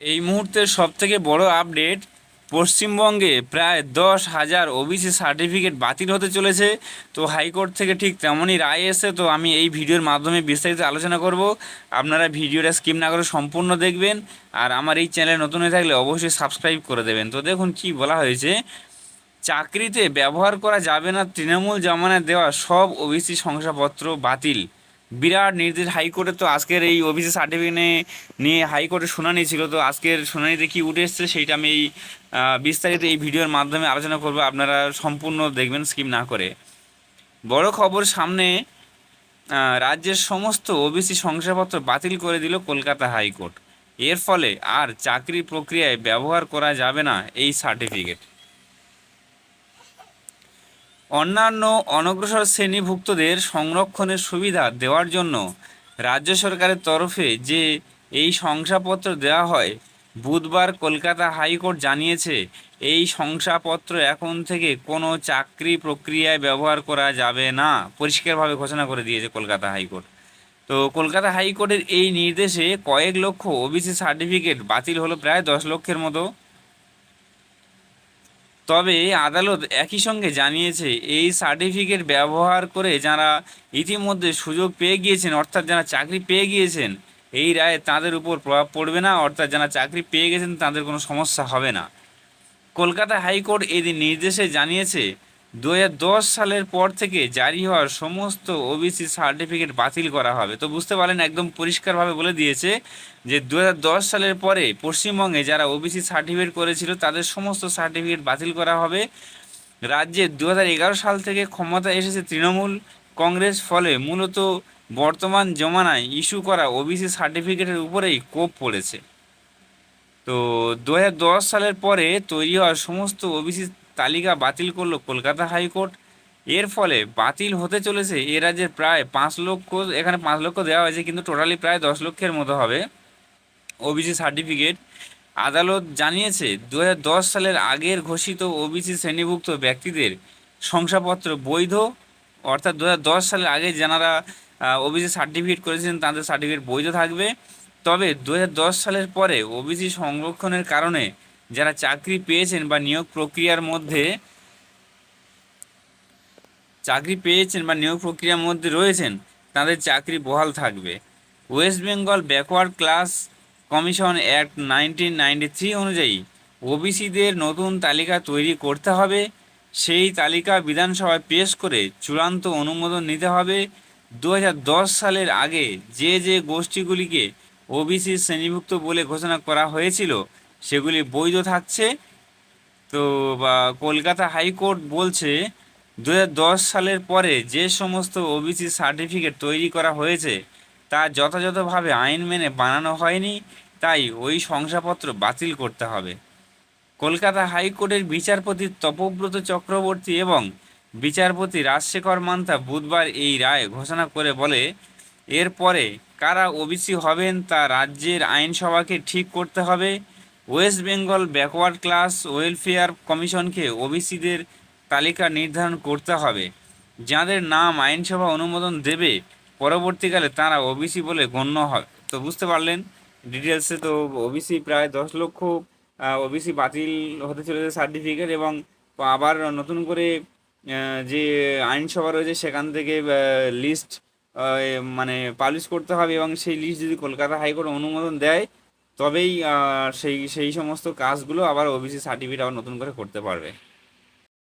এই মুহূর্তের সব থেকে বড় আপডেট, পশ্চিমবঙ্গে প্রায় দশ হাজার ওবিসি সার্টিফিকেট বাতিল হতে চলেছে। তো হাইকোর্ট থেকে ঠিক তেমনই রায় এসে তো আমি এই ভিডিওর মাধ্যমে বিস্তারিত আলোচনা করব। আপনারা ভিডিওটা স্কিপ না করে সম্পূর্ণ দেখবেন। আর আমার এই চ্যানেলে নতুন হয়ে থাকলে অবশ্যই সাবস্ক্রাইব করে দেবেন। তো দেখুন কি বলা হয়েছে, চাকরিতে ব্যবহার করা যাবে না, তৃণমূল জামানায় দেওয়া সব ওবিসি শংসাপত্র বাতিল। বিরাট নির্দেশ হাইকোর্টে তো আজকের এই ওবিসি সার্টিফিকেট নিয়ে হাইকোর্টে শুনানি ছিল, তো আজকের শুনানিতে কি উঠে এসছে সেইটা আমি এই বিস্তারিত এই ভিডিওর মাধ্যমে আলোচনা করব, আপনারা সম্পূর্ণ দেখবেন স্কিম না করে। বড় খবর সামনে রাজ্যের সমস্ত ওবিসি শংসাপত্র বাতিল করে দিল কলকাতা হাইকোর্ট। এর ফলে আর চাকরি প্রক্রিয়ায় ব্যবহার করা যাবে না এই সার্টিফিকেট। অন্যান্য অনগ্রসর শ্রেণীভুক্তদের সংরক্ষণের সুবিধা দেওয়ার জন্য রাজ্য সরকারের তরফে যে এই শংসাপত্র দেওয়া হয়, বুধবার কলকাতা হাইকোর্ট জানিয়েছে এই শংসাপত্র এখন থেকে কোনো চাকরি প্রক্রিয়ায় ব্যবহার করা যাবে না, পরিষ্কারভাবে ঘোষণা করে দিয়েছে কলকাতা হাইকোর্ট। তো কলকাতা হাইকোর্টের এই নির্দেশে কয়েক লক্ষ ওবিসি সার্টিফিকেট বাতিল হলো, প্রায় দশ লক্ষের মতো। তবে আদালত একই সঙ্গে জানিয়েছে, এই সার্টিফিকেট ব্যবহার করে যারা ইতিমধ্যে সুযোগ পেয়ে গিয়েছেন, অর্থাৎ যারা চাকরি পেয়ে গিয়েছেন, এই রায়ে তাদের উপর প্রভাব পড়বে না, অর্থাৎ যারা চাকরি পেয়ে গেছেন তাদের কোনো সমস্যা হবে না। কলকাতা হাইকোর্ট এদিন নির্দেশে জানিয়েছে দু হাজার দশ সালের পর থেকে জারি হওয়ার সমস্ত ওবিসি সার্টিফিকেট বাতিল করা হবে। তো বুঝতে পারলেন, একদম পরিষ্কারভাবে বলে দিয়েছে যে দু হাজার দশ সালের পরে পশ্চিমবঙ্গে যারা ওবিসি সার্টিফিকেট করেছিল, তাদের সমস্ত সার্টিফিকেট বাতিল করা হবে। রাজ্যে দু হাজার এগারো সাল থেকে ক্ষমতা এসেছে তৃণমূল কংগ্রেস, ফলে মূলত বর্তমান জমানায় ইস্যু করা ওবিসি সার্টিফিকেটের উপরেই কোপ পড়েছে। তো দু হাজার দশ সালের পরে তৈরি হওয়া সমস্ত ওবিসি তালিকা বাতিল করল কলকাতা হাইকোর্ট। এর ফলে বাতিল হতে চলেছে এ রাজ্যের প্রায় পাঁচ লক্ষ, এখানে পাঁচ লক্ষ দেওয়া হয়েছে কিন্তু টোটালি প্রায় দশ লক্ষের মতো হবে। OBC certificate. আদালত জানিয়েছে দু হাজার দশ সালের আগের ঘোষিত ওবিসি শ্রেণীভুক্ত ব্যক্তিদের শংসাপত্র বৈধ। অর্থাৎ দু হাজার দশ সালের আগে যারা ওবিসি সার্টিফিকেট করেছেন তাদের সার্টিফিকেট বৈধ থাকবে। তবে দু হাজার দশ সালের পরে ওবিসি সংরক্ষণের কারণে যারা চাকরি পেয়েছেন বা নিয়োগ প্রক্রিয়ার মধ্যে, চাকরি পেয়েছেন বা নিয়োগ প্রক্রিয়ার মধ্যে রয়েছেন, তাদের চাকরি বহাল থাকবে। West Bengal backward class commission act nineteen অনুযায়ী ওবিসিদের নতুন তালিকা তৈরি করতে হবে। সেই তালিকা বিধানসভায় পেশ করে চূড়ান্ত অনুমোদন নিতে হবে। দু হাজার দশ সালের আগে যে যে গোষ্ঠীগুলিকে ওবিসি শ্রেণীভুক্ত বলে ঘোষণা করা হয়েছিল সেগুলি বৈধ থাকছে। তো, বা কলকাতা হাইকোর্ট বলছে দু হাজার দশ সালের পরে যে সমস্ত ওবিসি সার্টিফিকেট তৈরি করা হয়েছে, তা যথাযথভাবে আইন মেনে বানানো হয়নি, তাই ওই শংসাপত্র বাতিল করতে হবে। কলকাতা হাইকোর্টের বিচারপতি তপব্রত চক্রবর্তী এবং বিচারপতি রাজশেখর মান্তা বুধবার এই রায় ঘোষণা করে বলে, এরপরে কারা ওবিসি হবেন তা রাজ্যের আইনসভাকে ঠিক করতে হবে। West Bengal backward class welfare কমিশনকে ওবিসিদের তালিকা নির্ধারণ করতে হবে। যাদের নাম আইনসভা অনুমোদন দেবে, পরবর্তীকালে তারা ওবিসি বলে গণ্য হবে তো বুঝতে পারলেন ডিটেলসে তো ওবিসি প্রায় দশ লক্ষ ওবিসি বাতিল হতে চলেছে সার্টিফিকেট এবং আবার নতুন করে যে আইনসভা রয়েছে সেখান থেকে লিস্ট মানে পাবলিশ করতে হবে এবং সেই লিস্ট যদি কলকাতা হাইকোর্ট অনুমোদন দেয় তবেই সেই সেই সমস্ত কাজগুলো আবার ওবিসি সার্টিফিকেট আবার নতুন করে করতে পারবে।